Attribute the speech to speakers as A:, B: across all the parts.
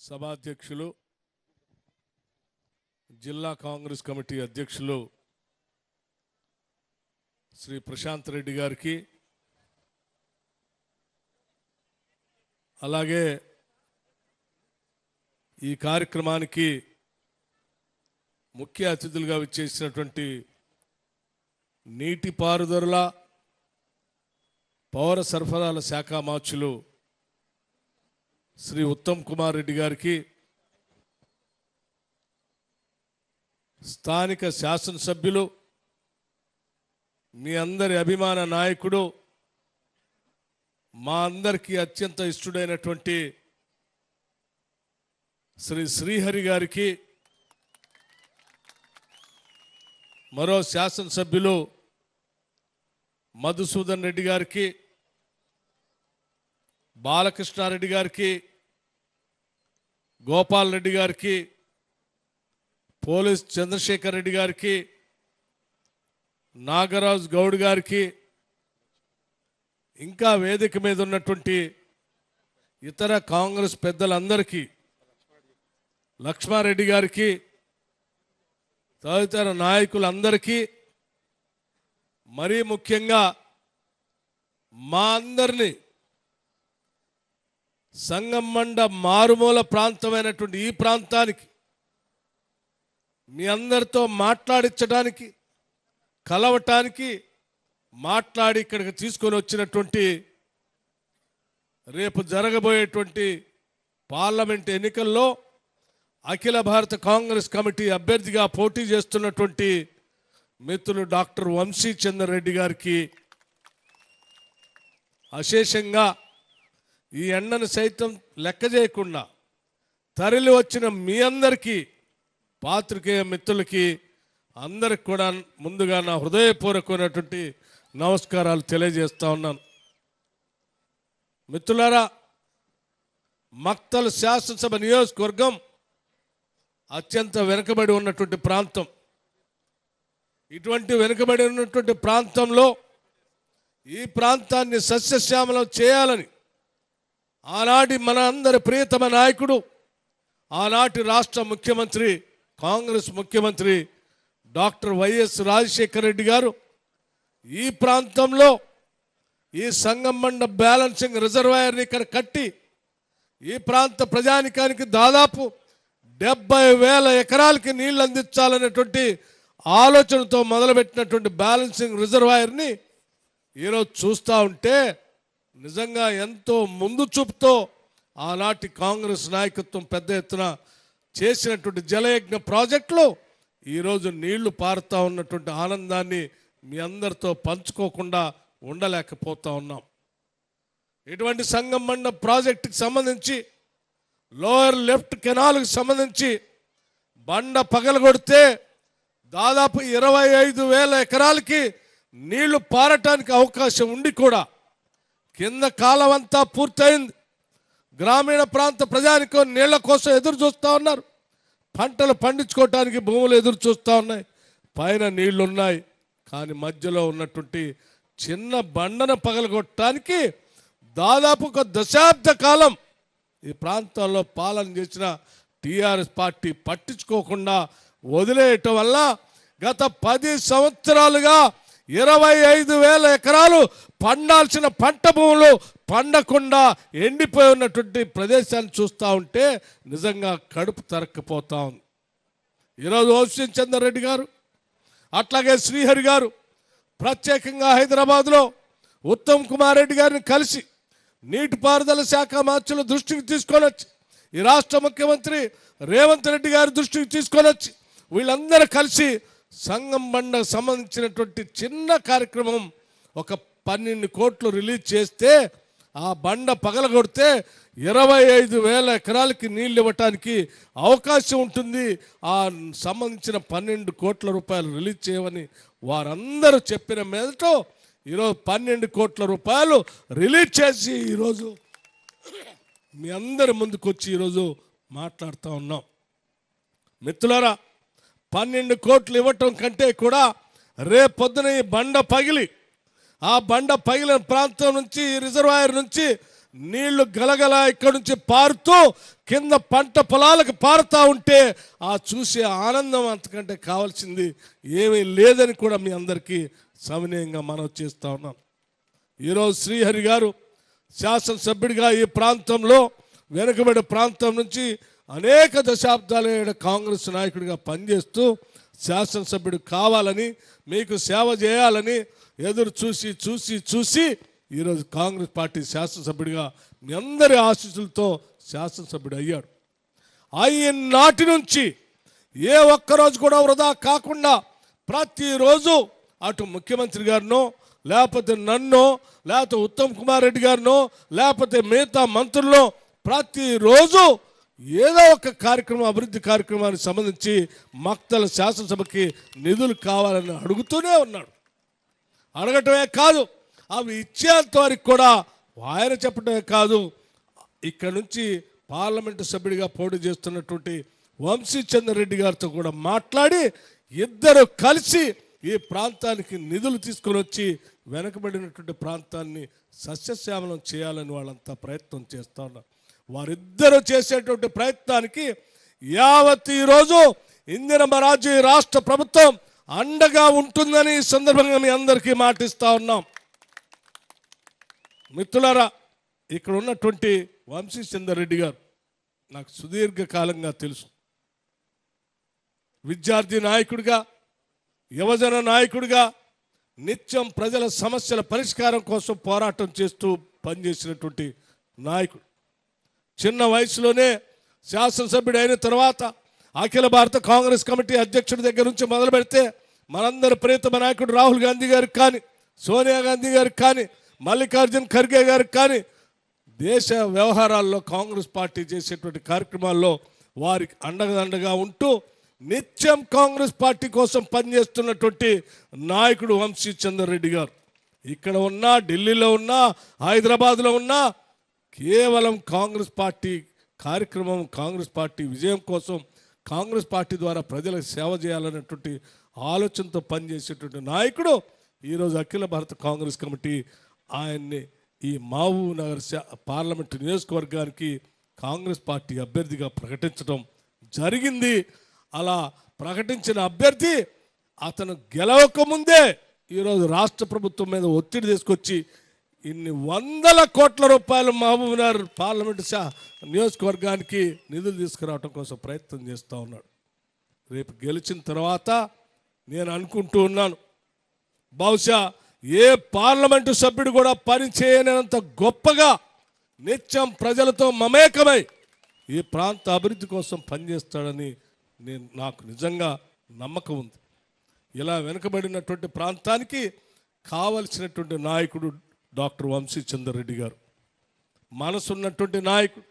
A: సభాధ్యక్షులు జిల్లా కాంగ్రెస్ కమిటీ అధ్యక్షులు శ్రీ ప్రశాంత్ రెడ్డి గారికి అలాగే ఈ కార్యక్రమానికి ముఖ్య అతిథులుగా విచ్చేసినటువంటి నీటిపారుదల పౌర సరఫరాల శాఖ మార్చులు శ్రీ ఉత్తమ్ కుమార్ రెడ్డి గారికి స్థానిక శాసనసభ్యులు మీ అందరి అభిమాన నాయకుడు మా అందరికీ అత్యంత ఇష్టడైనటువంటి శ్రీ శ్రీహరి గారికి మరో శాసనసభ్యులు మధుసూదన్ రెడ్డి గారికి బాలకృష్ణారెడ్డి గారికి గోపాల్ రెడ్డి గారికి పోలీస్ చంద్రశేఖర్ రెడ్డి గారికి నాగరాజ్ గౌడ్ గారికి ఇంకా వేదిక మీద ఉన్నటువంటి ఇతర కాంగ్రెస్ పెద్దలందరికీ లక్ష్మారెడ్డి గారికి తదితర నాయకులందరికీ మరీ ముఖ్యంగా మా అందరినీ సంగమండ మారుమూల ప్రాంతమైనటువంటి ఈ ప్రాంతానికి మీ అందరితో మాట్లాడించడానికి కలవటానికి మాట్లాడి ఇక్కడికి తీసుకొని వచ్చినటువంటి రేపు జరగబోయేటువంటి పార్లమెంట్ ఎన్నికల్లో అఖిల భారత కాంగ్రెస్ కమిటీ అభ్యర్థిగా పోటీ చేస్తున్నటువంటి మిత్రులు డాక్టర్ వంశీ చంద్ర రెడ్డి గారికి అశేషంగా ఈ ఎండను సైతం లెక్క చేయకుండా తరలి వచ్చిన మీ అందరికీ పాత్రికేయ మిత్రులకి అందరికి కూడా ముందుగా నా హృదయపూర్వకమైనటువంటి నమస్కారాలు తెలియజేస్తా ఉన్నాను. మిత్రులారా మక్తల్ శాసనసభ నియోజకవర్గం అత్యంత వెనుకబడి ఉన్నటువంటి ప్రాంతం. ఇటువంటి వెనుకబడి ఉన్నటువంటి ప్రాంతంలో ఈ ప్రాంతాన్ని సస్యశ్యామలం చేయాలని ఆనాటి మన అందరి ప్రియతమ నాయకుడు ఆనాటి రాష్ట్ర ముఖ్యమంత్రి కాంగ్రెస్ ముఖ్యమంత్రి డాక్టర్ వైఎస్ రాజశేఖర రెడ్డి గారు ఈ ప్రాంతంలో ఈ సంగమండ బ్యాలెన్సింగ్ రిజర్వాయర్ని ఇక్కడ కట్టి ఈ ప్రాంత ప్రజానికానికి దాదాపు డెబ్బై వేల ఎకరాలకి నీళ్ళు అందించాలనేటువంటి ఆలోచనతో మొదలుపెట్టినటువంటి బ్యాలెన్సింగ్ రిజర్వాయర్ని ఈరోజు చూస్తూ ఉంటే నిజంగా ఎంతో ముందు చూపుతో ఆనాటి కాంగ్రెస్ నాయకత్వం పెద్ద ఎత్తున చేసినటువంటి జలయజ్ఞ ప్రాజెక్టులో ఈరోజు నీళ్ళు పారుతా ఉన్నటువంటి ఆనందాన్ని మీ అందరితో పంచుకోకుండా ఉండలేకపోతా ఉన్నాం. ఇటువంటి సంగం మండ ప్రాజెక్టుకి సంబంధించి లోయర్ లెఫ్ట్ కెనాల్కి సంబంధించి బండ పగలగొడితే దాదాపు ఇరవై ఐదు వేల ఎకరాలకి నీళ్ళు పారటానికి అవకాశం ఉండి కూడా కింద కాలం అంతా పూర్తయింది. గ్రామీణ ప్రాంత ప్రజానికం నీళ్ళ కోసం ఎదురు చూస్తూ ఉన్నారు. పంటలు పండించుకోవటానికి భూములు ఎదురు చూస్తూ ఉన్నాయి. పైన నీళ్ళున్నాయి. కానీ మధ్యలో ఉన్నటువంటి చిన్న బండను పగలగొట్టడానికి దాదాపు ఒక దశాబ్ద కాలం ఈ ప్రాంతంలో పాలన చేసిన టీఆర్ఎస్ పార్టీ పట్టించుకోకుండా వదిలేయటం వల్ల గత పది సంవత్సరాలుగా ఇరవై ఐదు వేల ఎకరాలు పండాల్సిన పంట భూములు పండకుండా ఎండిపోయి ఉన్నటువంటి ప్రదేశాన్ని చూస్తూ ఉంటే నిజంగా కడుపు తరక్కపోతా ఉంది. ఈరోజు ఓషన్ చంద్రరెడ్డి గారు అట్లాగే శ్రీహరి గారు ప్రత్యేకంగా హైదరాబాద్లో ఉత్తమ్ కుమార్ రెడ్డి గారిని కలిసి నీటిపారుదల శాఖ మార్చుల దృష్టికి తీసుకొని వచ్చి ఈ రాష్ట్ర ముఖ్యమంత్రి రేవంత్ రెడ్డి గారి దృష్టికి తీసుకొని వచ్చి వీళ్ళందరూ కలిసి సంఘం బండ సంబంధించినటువంటి చిన్న కార్యక్రమం ఒక పన్నెండు కోట్లు రిలీజ్ చేస్తే ఆ బండ పగలగొడితే ఇరవై ఐదు వేల ఎకరాలకి నీళ్ళు ఇవ్వటానికి అవకాశం ఉంటుంది. ఆ సంబంధించిన పన్నెండు కోట్ల రూపాయలు రిలీజ్ చేయమని వారందరూ చెప్పిన మీదట ఈరోజు పన్నెండు కోట్ల రూపాయలు రిలీజ్ చేసి ఈరోజు మీ అందరి ముందుకు వచ్చి ఈరోజు మాట్లాడుతూ ఉన్నాం. మిత్రులారా పన్నెండు కోట్లు ఇవ్వటం కంటే కూడా రేపొద్దున ఈ బండ పగిలి ఆ బండ పగిలిన ప్రాంతం నుంచి ఈ రిజర్వాయర్ నుంచి నీళ్ళు గలగల ఇక్కడి నుంచి పారుతూ కింద పంట పొలాలకు పారుతూ ఉంటే ఆ చూసే ఆనందం అంతకంటే కావాల్సింది ఏమీ లేదని కూడా మీ అందరికీ సమనీయంగా మనం చేస్తూ ఉన్నాం. ఈరోజు శ్రీహరి గారు శాసనసభ్యుడిగా ఈ ప్రాంతంలో వెనుకబడి ప్రాంతం నుంచి అనేక దశాబ్దాల ఏడు కాంగ్రెస్ నాయకుడిగా పనిచేస్తూ శాసనసభ్యుడు కావాలని మీకు సేవ చేయాలని ఎదురు చూసి చూసి చూసి ఈరోజు కాంగ్రెస్ పార్టీ శాసనసభ్యుడిగా మీ అందరి ఆశీస్సులతో శాసనసభ్యుడు అయ్యాడు. ఆయన నాటి నుంచి ఏ ఒక్కరోజు కూడా వృధా కాకుండా ప్రతిరోజు అటు ముఖ్యమంత్రి గారినో లేకపోతే నన్నో లేకపోతే ఉత్తమ్ కుమార్ రెడ్డి గారినో లేకపోతే మిగతా మంత్రులను ప్రతిరోజు ఏదో ఒక కార్యక్రమం అభివృద్ధి కార్యక్రమానికి సంబంధించి మక్తల శాసనసభకి నిధులు కావాలని అడుగుతూనే ఉన్నాడు. అడగటమే కాదు అవి ఇచ్చేంత వరకు కూడా ఆయన చెప్పడమే కాదు ఇక్కడ నుంచి పార్లమెంటు సభ్యుడిగా పోటీ చేస్తున్నటువంటి వంశీ చంద్రరెడ్డి గారితో కూడా మాట్లాడి ఇద్దరు కలిసి ఈ ప్రాంతానికి నిధులు తీసుకొని వచ్చి వెనకబడినటువంటి ప్రాంతాన్ని సస్యశ్యామలం చేయాలని వాళ్ళంతా ప్రయత్నం చేస్తూ ఉన్నారు. వారిద్దరూ చేసేటువంటి ప్రయత్నానికి యావత్ ఈరోజు ఇందిరమ్మ రాజు రాష్ట్ర ప్రభుత్వం అండగా ఉంటుందని ఈ సందర్భంగా మీ అందరికీ మాటిస్తా ఉన్నాం. మిత్రులారా ఇక్కడ ఉన్నటువంటి వంశీ చంద్రరెడ్డి గారు నాకు సుదీర్ఘకాలంగా తెలుసు. విద్యార్థి నాయకుడిగా యువజన నాయకుడిగా నిత్యం ప్రజల సమస్యల పరిష్కారం కోసం పోరాటం చేస్తూ పనిచేసినటువంటి నాయకుడు. చిన్న వయసులోనే శాసనసభ్యుడు అయిన తర్వాత అఖిల భారత కాంగ్రెస్ కమిటీ అధ్యక్షుడి దగ్గర నుంచి మొదలు పెడితే మనందరి ప్రియతమ నాయకుడు రాహుల్ గాంధీ గారికి కానీ సోనియా గాంధీ గారికి కానీ మల్లికార్జున్ ఖర్గే గారికి కానీ దేశ వ్యవహారాల్లో కాంగ్రెస్ పార్టీ చేసేటువంటి కార్యక్రమాల్లో వారికి అండగదండగా ఉంటూ నిత్యం కాంగ్రెస్ పార్టీ కోసం పనిచేస్తున్నటువంటి నాయకుడు వంశీ చంద్రరెడ్డి గారు. ఇక్కడ ఉన్నా ఢిల్లీలో ఉన్నా హైదరాబాద్లో ఉన్నా కేవలం కాంగ్రెస్ పార్టీ కార్యక్రమం కాంగ్రెస్ పార్టీ విజయం కోసం కాంగ్రెస్ పార్టీ ద్వారా ప్రజలకు సేవ చేయాలనేటువంటి ఆలోచనతో పనిచేసేటువంటి నాయకుడు ఈరోజు అఖిల భారత కాంగ్రెస్ కమిటీ ఆయన్ని ఈ మహబూబ్ నగర్ పార్లమెంటు నియోజకవర్గానికి కాంగ్రెస్ పార్టీ అభ్యర్థిగా ప్రకటించడం జరిగింది. అలా ప్రకటించిన అభ్యర్థి అతను గెలవక ముందే ఈరోజు రాష్ట్ర ప్రభుత్వం మీద ఒత్తిడి తీసుకొచ్చి ఇన్ని వందల కోట్ల రూపాయలు మహబూబ్నగర్ పార్లమెంట్ శా- నియోజకవర్గానికి నిధులు తీసుకురావడం కోసం ప్రయత్నం చేస్తూ ఉన్నాడు. రేపు గెలిచిన తర్వాత నేను అనుకుంటూ ఉన్నాను. బహుశా ఏ పార్లమెంటు సభ్యుడు కూడా పనిచేయనంత గొప్పగా నిత్యం ప్రజలతో మమేకమై ఈ ప్రాంత అభివృద్ధి కోసం పనిచేస్తాడని నేను నాకు నిజంగా నమ్మకం ఉంది. ఇలా వెనుకబడినటువంటి ప్రాంతానికి కావలసినటువంటి నాయకుడు డాక్టర్ వంశీ చంద్రరెడ్డి గారు. మనసున్నటువంటి నాయకుడు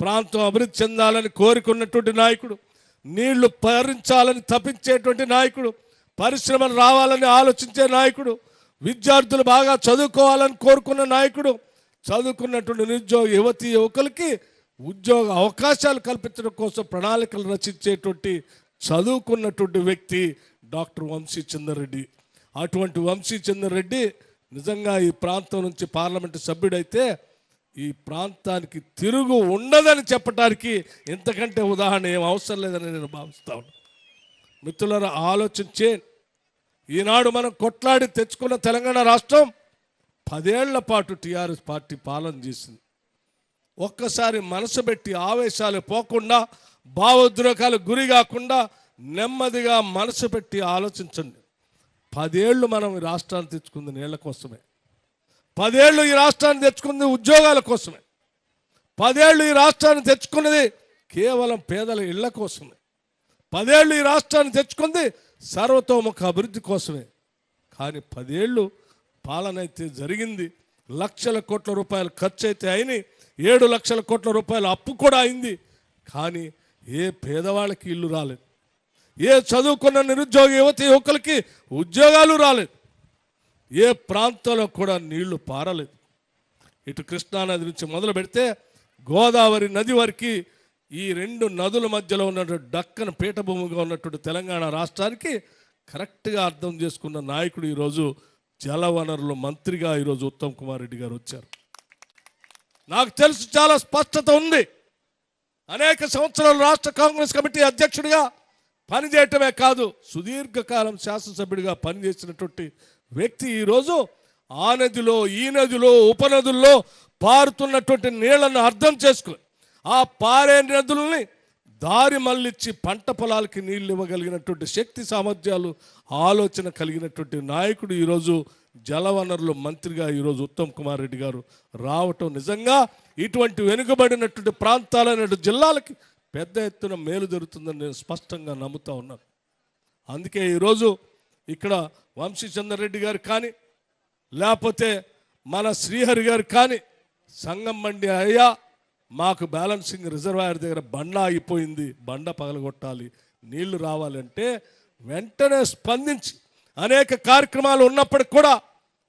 A: ప్రాంతం అభివృద్ధి చెందాలని కోరుకున్నటువంటి నాయకుడు నీళ్ళు భరించాలని తప్పించేటువంటి నాయకుడు పరిశ్రమలు రావాలని ఆలోచించే నాయకుడు విద్యార్థులు బాగా చదువుకోవాలని కోరుకున్న నాయకుడు చదువుకున్నటువంటి నిరుద్యోగ యువతి యువకులకి ఉద్యోగ అవకాశాలు కల్పించడం కోసం ప్రణాళికలు రచించేటువంటి చదువుకున్నటువంటి వ్యక్తి డాక్టర్ వంశీ చంద్రరెడ్డి అటువంటి వంశీ చంద్రరెడ్డి నిజంగా ఈ ప్రాంతం నుంచి పార్లమెంటు సభ్యుడైతే ఈ ప్రాంతానికి తిరుగు ఉండదని చెప్పడానికి ఇంతకంటే ఉదాహరణ ఏం అవసరం లేదని నేను భావిస్తాను మిత్రులను ఆలోచించే. ఈనాడు మనం కొట్లాడి తెచ్చుకున్న తెలంగాణ రాష్ట్రం పదేళ్ళ పాటు టీఆర్ఎస్ పార్టీ పాలన చేసింది. ఒక్కసారి మనసు పెట్టి ఆవేశాలు పోకుండా భావోద్రేకాలు గురి కాకుండా నెమ్మదిగా మనసు పెట్టి ఆలోచించండి. పదేళ్ళు మనం ఈ రాష్ట్రాన్ని తెచ్చుకుంది నీళ్ళ కోసమే. పదేళ్ళు ఈ రాష్ట్రాన్ని తెచ్చుకుంది ఉద్యోగాల కోసమే. పదేళ్ళు ఈ రాష్ట్రాన్ని తెచ్చుకున్నది కేవలం పేదల ఇళ్ళ కోసమే. పదేళ్ళు ఈ రాష్ట్రాన్ని తెచ్చుకుంది సర్వతోముఖ అభివృద్ధి కోసమే. కానీ పదేళ్ళు పాలన అయితే జరిగింది. లక్షల కోట్ల రూపాయలు ఖర్చు అయితే అయినాయి ఏడు లక్షల కోట్ల రూపాయల అప్పు కూడా అయింది. కానీ ఏ పేదవాళ్ళకి ఇల్లు రాలేదు. ఏ చదువుకున్న నిరుద్యోగ యువతి యువకులకి ఉద్యోగాలు రాలేదు. ఏ ప్రాంతంలో కూడా నీళ్ళు పారలేదు. ఇటు కృష్ణానది నుంచి మొదలు పెడితే గోదావరి నది వరకు ఈ రెండు నదుల మధ్యలో ఉన్నటువంటి డక్కన పీఠభూమిగా ఉన్నటువంటి తెలంగాణ రాష్ట్రానికి కరెక్ట్గా అర్థం చేసుకున్న నాయకుడు ఈరోజు జలవనరుల మంత్రిగా ఈరోజు ఉత్తమ్ కుమార్ రెడ్డి గారు వచ్చారు. నాకు తెలుసు చాలా స్పష్టత ఉంది. అనేక సంవత్సరాలు రాష్ట్ర కాంగ్రెస్ కమిటీ అధ్యక్షుడిగా పనిచేయటమే కాదు సుదీర్ఘకాలం శాసనసభ్యుడిగా పనిచేసినటువంటి వ్యక్తి ఈరోజు ఆ నదిలో ఈ నదిలో ఉపనదుల్లో పారుతున్నటువంటి నీళ్ళను అర్థం చేసుకుని ఆ పారే నదుల్ని దారి మళ్ళిచ్చి పంట పొలాలకి నీళ్ళు ఇవ్వగలిగినటువంటి శక్తి సామర్థ్యాలు ఆలోచన కలిగినటువంటి నాయకుడు ఈరోజు జలవనరుల మంత్రిగా ఈరోజు ఉత్తమ్ కుమార్ రెడ్డి గారు రావటం నిజంగా ఇటువంటి వెనుకబడినటువంటి ప్రాంతాలైన జిల్లాలకి పెద్ద ఎత్తున మేలు జరుగుతుందని నేను స్పష్టంగా నమ్ముతా ఉన్నాను. అందుకే ఈరోజు ఇక్కడ వంశీచంద్ర రెడ్డి గారు కానీ లేకపోతే మన శ్రీహరి గారు కానీ సంగం మండి అయ్యా మాకు బ్యాలెన్సింగ్ రిజర్వాయర్ దగ్గర బండ ఆగిపోయింది బండ పగలగొట్టాలి నీళ్ళు రావాలంటే వెంటనే స్పందించి అనేక కార్యక్రమాలు ఉన్నప్పటికి కూడా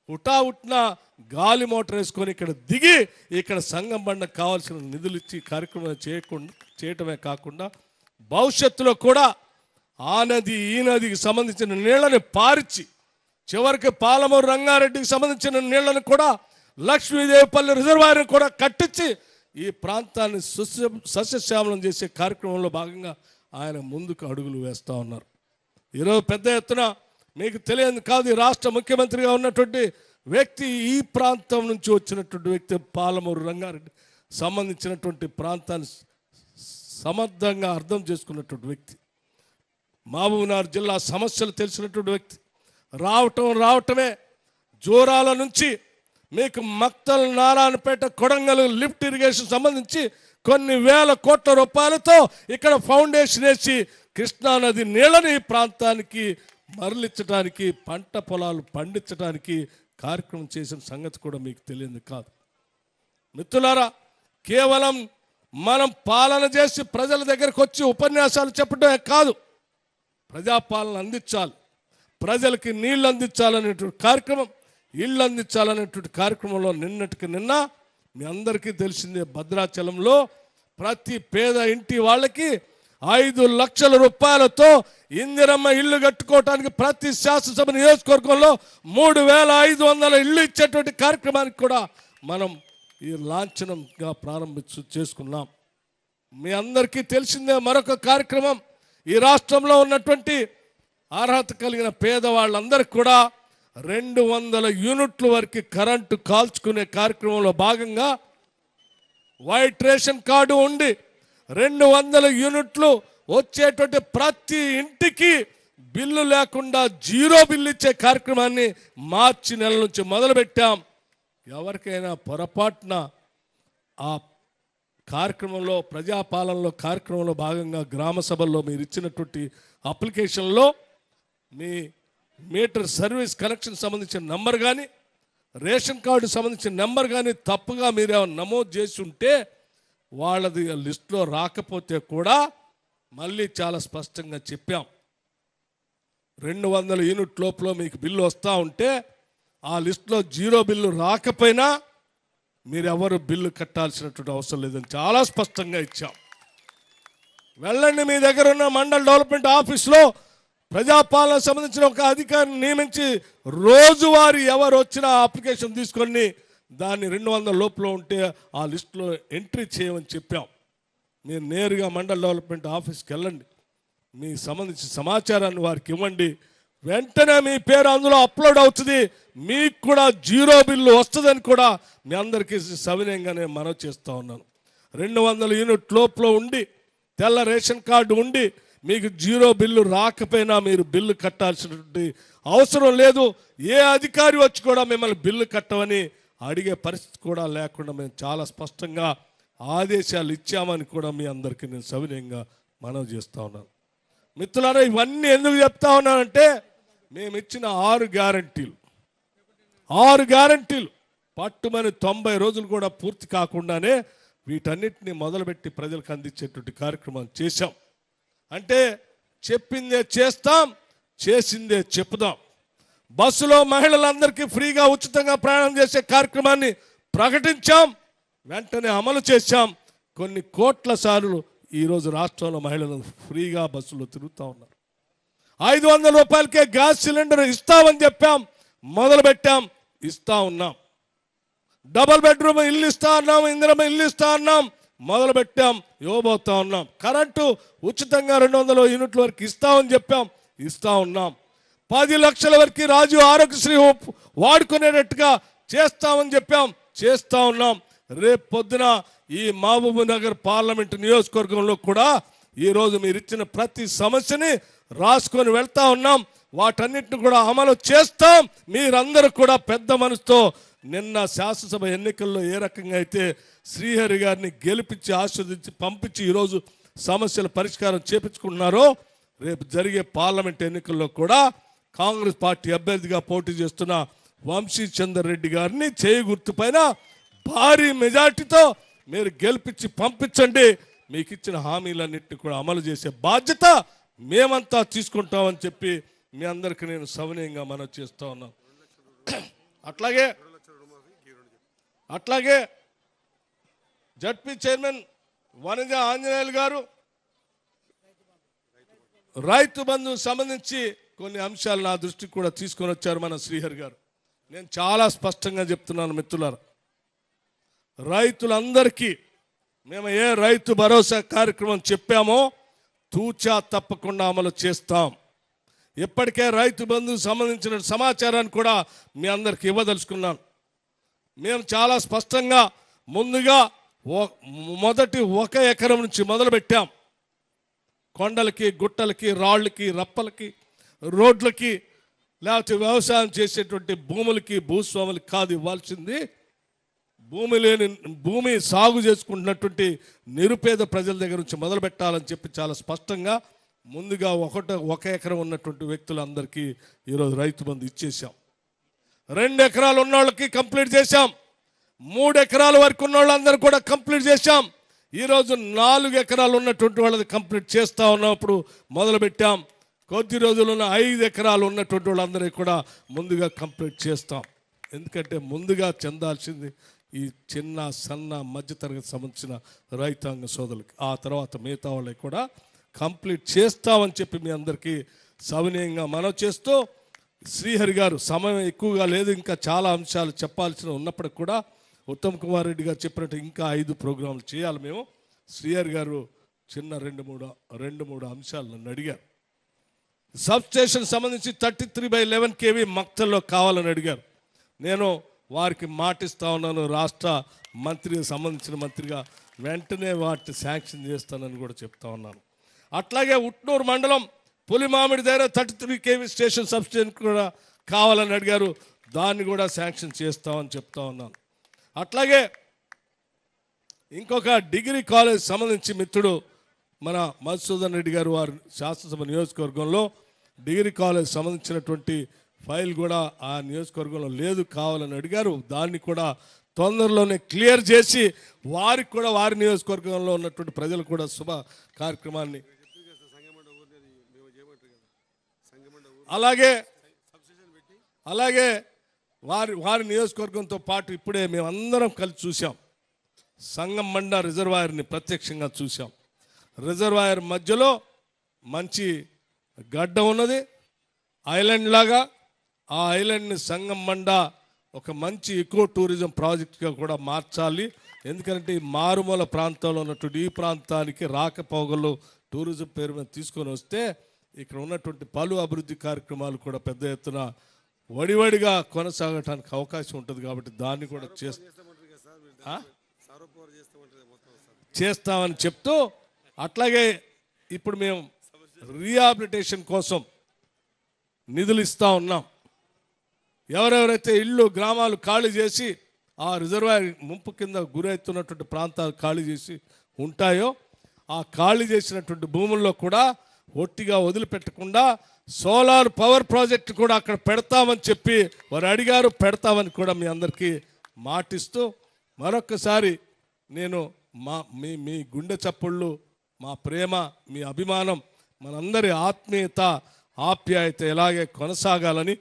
A: ఉటా ఉట్నా గాలి మోటార్ వేసుకొని ఇక్కడ దిగి ఇక్కడ సంగం బండకు కావాల్సిన నిధులు ఇచ్చి కార్యక్రమం చేయకుండా చేయటమే కాకుండా భవిష్యత్తులో కూడా ఆ నది ఈ నదికి సంబంధించిన నీళ్ళని పారిచి చివరికి పాలమూరు రంగారెడ్డికి సంబంధించిన నీళ్ళను కూడా లక్ష్మీదేవిపల్లి రిజర్వాయర్ కూడా కట్టించి ఈ ప్రాంతాన్ని సస్య సస్యశ్యామలం చేసే కార్యక్రమంలో భాగంగా ఆయన ముందుకు అడుగులు వేస్తూ ఉన్నారు. ఈరోజు పెద్ద ఎత్తున మీకు తెలియదు కాదు ఈ రాష్ట్ర ముఖ్యమంత్రిగా ఉన్నటువంటి వ్యక్తి ఈ ప్రాంతం నుంచి వచ్చినటువంటి వ్యక్తి పాలమూరు రంగారెడ్డి సంబంధించినటువంటి ప్రాంతాన్ని సమర్థంగా అర్థం చేసుకున్నటువంటి వ్యక్తి. మహబూబ్నగర్ జిల్లా సమస్యలు తెలిసినటువంటి వ్యక్తి. రావటం రావటమే జోరాల నుంచి మీకు మక్తల్ నారాయణపేట కొడంగల్ లిఫ్ట్ ఇరిగేషన్ సంబంధించి కొన్ని వేల కోట్ల రూపాయలతో ఇక్కడ ఫౌండేషన్ వేసి కృష్ణానది నీళ్ళని ఈ ప్రాంతానికి మరలించడానికి పంట పొలాలు పండించడానికి కార్యక్రమం చేసిన సంగతి కూడా మీకు తెలియదు కాదు. మిత్రులారా కేవలం మనం పాలన చేసి ప్రజల దగ్గరకు వచ్చి ఉపన్యాసాలు చెప్పడమే కాదు ప్రజాపాలన అందించాలి. ప్రజలకి నీళ్ళు అందించాలనేటువంటి కార్యక్రమం ఇళ్ళు అందించాలనేటువంటి కార్యక్రమంలో నిన్నటికి నిన్న మీ అందరికీ తెలిసిందే భద్రాచలంలో ప్రతి పేద ఇంటి వాళ్ళకి ఐదు లక్షల రూపాయలతో ఇందిరమ్మ ఇల్లు కట్టుకోవటానికి ప్రతి శాసనసభ నియోజకవర్గంలో మూడు వేల ఐదు వందల ఇల్లు ఇచ్చేటువంటి కార్యక్రమానికి కూడా మనం ఈ లాంఛనంగా ప్రారంభించు చేసుకున్నాం. మీ అందరికీ తెలిసిందే మరొక కార్యక్రమం. ఈ రాష్ట్రంలో ఉన్నటువంటి అర్హత కలిగిన పేదవాళ్ళందరికీ కూడా రెండు వందల యూనిట్ల వరకు కరెంటు కాల్చుకునే కార్యక్రమంలో భాగంగా వైట్ రేషన్ కార్డు ఉండి రెండు వందల యూనిట్లు వచ్చేటువంటి ప్రతి ఇంటికి బిల్లు లేకుండా జీరో బిల్లు ఇచ్చే కార్యక్రమాన్ని మార్చి నెల నుంచి మొదలుపెట్టాం. ఎవరికైనా పొరపాటున ఆ కార్యక్రమంలో ప్రజాపాలనలో కార్యక్రమంలో భాగంగా గ్రామ సభల్లో మీరు ఇచ్చినటువంటి అప్లికేషన్లో మీ మీటర్ సర్వీస్ కనెక్షన్ సంబంధించిన నంబర్ కానీ రేషన్ కార్డు సంబంధించిన నెంబర్ కానీ తప్పుగా మీరు నమోదు చేసి ఉంటే వాళ్ళది లిస్టులో రాకపోతే కూడా మళ్ళీ చాలా స్పష్టంగా చెప్పాం. రెండు వందల యూనిట్ లోపల మీకు బిల్లు వస్తూ ఉంటే ఆ లిస్టులో జీరో బిల్లు రాకపోయినా మీరెవరు బిల్లు కట్టాల్సినటువంటి అవసరం లేదని చాలా స్పష్టంగా ఇచ్చాం. వెళ్ళండి మీ దగ్గర ఉన్న మండల్ డెవలప్మెంట్ ఆఫీస్లో ప్రజాపాలన సంబంధించిన ఒక అధికారిని నియమించి రోజువారీ ఎవరు వచ్చినా అప్లికేషన్ తీసుకొని దాన్ని రెండు వందల లోపల ఉంటే ఆ లిస్టులో ఎంట్రీ చేయమని చెప్పాం. మీరు నేరుగా మండల్ డెవలప్మెంట్ ఆఫీస్కి వెళ్ళండి. మీ సంబంధించిన సమాచారాన్ని వారికి ఇవ్వండి. వెంటనే మీ పేరు అందులో అప్లోడ్ అవుతుంది. మీకు కూడా జీరో బిల్లు వస్తుందని కూడా మీ అందరికీ సవినయంగానే మనవి చేస్తూ ఉన్నాను. రెండు వందల యూనిట్ లోపల ఉండి తెల్ల రేషన్ కార్డు ఉండి మీకు జీరో బిల్లు రాకపోయినా మీరు బిల్లు కట్టాల్సినటువంటి అవసరం లేదు. ఏ అధికారి వచ్చి కూడా మిమ్మల్ని బిల్లు కట్టమని అడిగే పరిస్థితి కూడా లేకుండా మేము చాలా స్పష్టంగా ఆదేశాలు ఇచ్చామని కూడా మీ అందరికీ నేను సవినయంగా మనవి చేస్తూ ఉన్నాను. మిత్రులారా ఇవన్నీ ఎందుకు చెప్తా ఉన్నానంటే మేము ఇచ్చిన ఆరు గ్యారంటీలు. ఆరు గ్యారంటీలు. పట్టుమని తొంభై రోజులు కూడా పూర్తి కాకుండానే వీటన్నిటిని మొదలుపెట్టి ప్రజలకు అందించేటువంటి కార్యక్రమం చేశాం. అంటే చెప్పిందే చేస్తాం చేసిందే చెప్పుదాం. బస్సులో మహిళలందరికీ ఫ్రీగా ఉచితంగా ప్రయాణం చేసే కార్యక్రమాన్ని ప్రకటించాం. వెంటనే అమలు చేశాం. కొన్ని కోట్ల సార్లు ఈరోజు రాష్ట్రంలో మహిళలు ఫ్రీగా బస్సులో తిరుగుతూ ఉన్నారు. ఐదు వందల రూపాయలకే గ్యాస్ సిలిండర్ ఇస్తామని చెప్పాం. మొదలు పెట్టాం ఇస్తా ఉన్నాం. డబల్ బెడ్రూమ్ ఇల్లు ఇస్తా ఉన్నాం ఇందిరమ్మ ఇల్లు ఇస్తా ఉన్నాం మొదలు పెట్టాం ఇవ్వబోతా ఉన్నాం. కరెంటు ఉచితంగా రెండు వందల యూనిట్ల వరకు ఇస్తామని చెప్పాం. ఇస్తా ఉన్నాం. పది లక్షల వరకు రాజు ఆరోగ్యశ్రీ వాడుకునేటట్టుగా చేస్తామని చెప్పాం. చేస్తా ఉన్నాం. రేపు పొద్దున ఈ మహబూబ్ నగర్ పార్లమెంట్ నియోజకవర్గంలో కూడా ఈరోజు మీరు ఇచ్చిన ప్రతి సమస్యని రాసుకొని వెళ్తా ఉన్నాం. వాటన్నిటిని కూడా అమలు చేస్తాం. మీరందరూ కూడా పెద్ద మనసుతో నిన్న శాసనసభ ఎన్నికల్లో ఏ రకంగా అయితే శ్రీహరి గారిని గెలిపించి ఆస్వాదించి పంపించి ఈరోజు సమస్యల పరిష్కారం చేపించుకున్నారో రేపు జరిగే పార్లమెంట్ ఎన్నికల్లో కూడా కాంగ్రెస్ పార్టీ అభ్యర్థిగా పోటీ చేస్తున్న వంశీ చందర్ రెడ్డి గారిని చేయి గుర్తుపైన భారీ మెజార్టీతో మీరు గెలిపించి పంపించండి. మీకు ఇచ్చిన హామీలన్నింటినీ కూడా అమలు చేసే బాధ్యత మేమంతా తీసుకుంటామని చెప్పి మీ అందరికి నేను సవనీయంగా మనం చేస్తా ఉన్నాం. అట్లాగే అట్లాగే జడ్పీ చైర్మన్ వనజ ఆంజనేయులు గారు రైతు బంధువు సంబంధించి కొన్ని అంశాలు నా దృష్టికి కూడా తీసుకొని వచ్చారు మన శ్రీహరి గారు. నేను చాలా స్పష్టంగా చెప్తున్నాను మిత్రులారా. రైతులందరికీ మేము ఏ రైతు భరోసా కార్యక్రమం చెప్పామో తూచా తప్పకుండా అమలు చేస్తాం. ఇప్పటికే రైతు బంధుకు సంబంధించిన సమాచారాన్ని కూడా మీ అందరికి ఇవ్వదలుచుకున్నాను. మేము చాలా స్పష్టంగా ముందుగా ఓ- మొదటి ఒక ఎకరం నుంచి మొదలుపెట్టాం. కొండలకి గుట్టలకి రాళ్ళకి రప్పలకి రోడ్లకి లేకపోతే వ్యవసాయం చేసేటువంటి భూములకి భూస్వాములకి కాదు ఇవ్వాల్సింది. భూమి లేని భూమి సాగు చేసుకుంటున్నటువంటి నిరుపేద ప్రజల దగ్గర నుంచి మొదలు పెట్టాలని చెప్పి చాలా స్పష్టంగా ముందుగా ఒకట ఒక ఎకరం ఉన్నటువంటి వ్యక్తులందరికీ ఈరోజు రైతు బంధు ఇచ్చేసాం రెండు ఎకరాలు ఉన్న వాళ్ళకి కంప్లీట్ చేశాం. మూడు ఎకరాల వరకు ఉన్న వాళ్ళందరూ కూడా కంప్లీట్ చేశాం. ఈరోజు నాలుగు ఎకరాలు ఉన్నటువంటి వాళ్ళది కంప్లీట్ చేస్తా ఉన్నప్పుడు మొదలు పెట్టాం కొద్ది రోజుల్లో ఉన్న ఐదు ఎకరాలు ఉన్నటువంటి వాళ్ళందరికీ కూడా ముందుగా కంప్లీట్ చేస్తాం. ఎందుకంటే ముందుగా చెందాల్సింది ఈ చిన్న సన్న మధ్యతరగతి సంబంధించిన రైతాంగ సోదరులకి. ఆ తర్వాత మిగతా వాళ్ళకి కూడా కంప్లీట్ చేస్తామని చెప్పి మీ అందరికీ సవినయంగా మనం చేస్తూ శ్రీహరి గారు సమయం ఎక్కువగా లేదు. ఇంకా చాలా అంశాలు చెప్పాల్సిన ఉన్నప్పటికి కూడా ఉత్తమ్ కుమార్ రెడ్డి గారు చెప్పినట్టు ఇంకా ఐదు ప్రోగ్రాంలు చేయాలి మేము. శ్రీహరి గారు చిన్న రెండు మూడు రెండు మూడు అంశాలు నన్ను అడిగారు. సబ్ స్టేషన్ సంబంధించి thirty three by eleven KV మక్తల్లో కావాలని అడిగారు. నేను వారికి మాటిస్తా ఉన్నాను రాష్ట్ర మంత్రికి సంబంధించిన మంత్రిగా వెంటనే వాటిని శాంక్షన్ చేస్తానని కూడా చెప్తా ఉన్నాను. అట్లాగే ఉట్నూరు మండలం పులిమామిడి దగ్గర thirty three KV station sub station కూడా కావాలని అడిగారు. దాన్ని కూడా శాంక్షన్ చేస్తామని చెప్తా ఉన్నాను. అట్లాగే ఇంకొక డిగ్రీ కాలేజ్ సంబంధించి మిత్రుడు మన మధుసూదన్ రెడ్డి గారు వారి శాసనసభ నియోజకవర్గంలో డిగ్రీ కాలేజ్ సంబంధించినటువంటి ఫైల్ కూడా ఆ నియోజకవర్గంలో లేదు కావాలని అడిగారు. దాన్ని కూడా తొందరలోనే క్లియర్ చేసి వారికి కూడా వారి నియోజకవర్గంలో ఉన్నటువంటి ప్రజలు కూడా శుభ కార్యక్రమాన్ని అలాగే అలాగే వారి వారి నియోజకవర్గంతో పాటు ఇప్పుడే మేమందరం కలిసి చూసాం సంగం మండ రిజర్వాయర్ని ప్రత్యక్షంగా చూసాం రిజర్వాయర్ మధ్యలో మంచి గడ్డ ఉన్నది. ఐలాండ్ లాగా ఆ ఐలాండ్ని సంగం మండ ఒక మంచి ఎకో టూరిజం ప్రాజెక్ట్గా కూడా మార్చాలి. ఎందుకంటే ఈ మారుమూల ప్రాంతంలో ఉన్నటువంటి ఈ ప్రాంతానికి రాకపోగలు టూరిజం పేరు మీద తీసుకొని వస్తే ఇక్కడ ఉన్నటువంటి పలు అభివృద్ధి కార్యక్రమాలు కూడా పెద్ద ఎత్తున వడివడిగా కొనసాగటానికి అవకాశం ఉంటుంది కాబట్టి దాన్ని కూడా చేస్తా చేస్తామని చెప్తూ అట్లాగే ఇప్పుడు మేము రీహాబిలిటేషన్ కోసం నిధులు ఇస్తూ ఉన్నాం. ఎవరెవరైతే ఇళ్ళు గ్రామాలు ఖాళీ చేసి ఆ రిజర్వాయర్ ముంపు కింద గురవుతున్నటువంటి ప్రాంతాలు ఖాళీ చేసి ఉంటాయో ఆ ఖాళీ చేసినటువంటి భూముల్లో కూడా ఒట్టిగా వదిలిపెట్టకుండా సోలార్ పవర్ ప్రాజెక్ట్ కూడా అక్కడ పెడతామని చెప్పి వారు అడిగారు. పెడతామని కూడా మీ అందరికీ మాటిస్తూ మరొకసారి నేను మా మీ మీ గుండె చప్పుళ్ళు మా ప్రేమ మీ అభిమానం మనందరి ఆత్మీయత ఆప్యాయత ఇలాగే కొనసాగాలని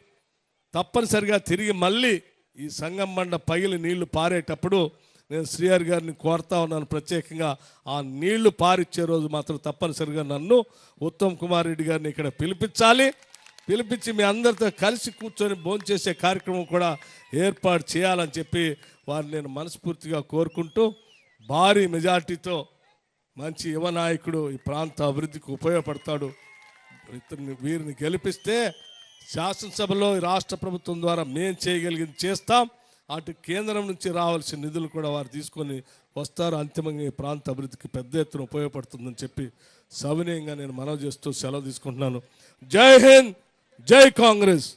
A: తప్పనిసరిగా తిరిగి మళ్ళీ ఈ సంగం బండ పగిలి నీళ్ళు పారేటప్పుడు నేను శ్రీహరి గారిని కోరుతా ఉన్నాను ప్రత్యేకంగా. ఆ నీళ్ళు పారిచ్చే రోజు మాత్రం తప్పనిసరిగా నన్ను ఉత్తమ్ కుమార్ రెడ్డి గారిని ఇక్కడ పిలిపించాలి. పిలిపించి మీ అందరితో కలిసి కూర్చొని భోంచేసే కార్యక్రమం కూడా ఏర్పాటు చేయాలని చెప్పి వారిని నేను మనస్ఫూర్తిగా కోరుకుంటూ భారీ మెజార్టీతో మంచి యువ నాయకుడు ఈ ప్రాంత అభివృద్ధికి ఉపయోగపడతాడు. ఇతన్ని వీరిని గెలిపిస్తే శాసనసభలో రాష్ట్ర ప్రభుత్వం ద్వారా మేం చేయగలిగింది చేస్తాం. అటు కేంద్రం నుంచి రావాల్సిన నిధులు కూడా వారు తీసుకొని వస్తారు. అంతిమంగా ఈ ప్రాంత అభివృద్ధికి పెద్ద ఎత్తున ఉపయోగపడుతుందని చెప్పి సవినయంగా నేను మనవి చేస్తూ సెలవు తీసుకుంటున్నాను. జై హింద్ జై కాంగ్రెస్.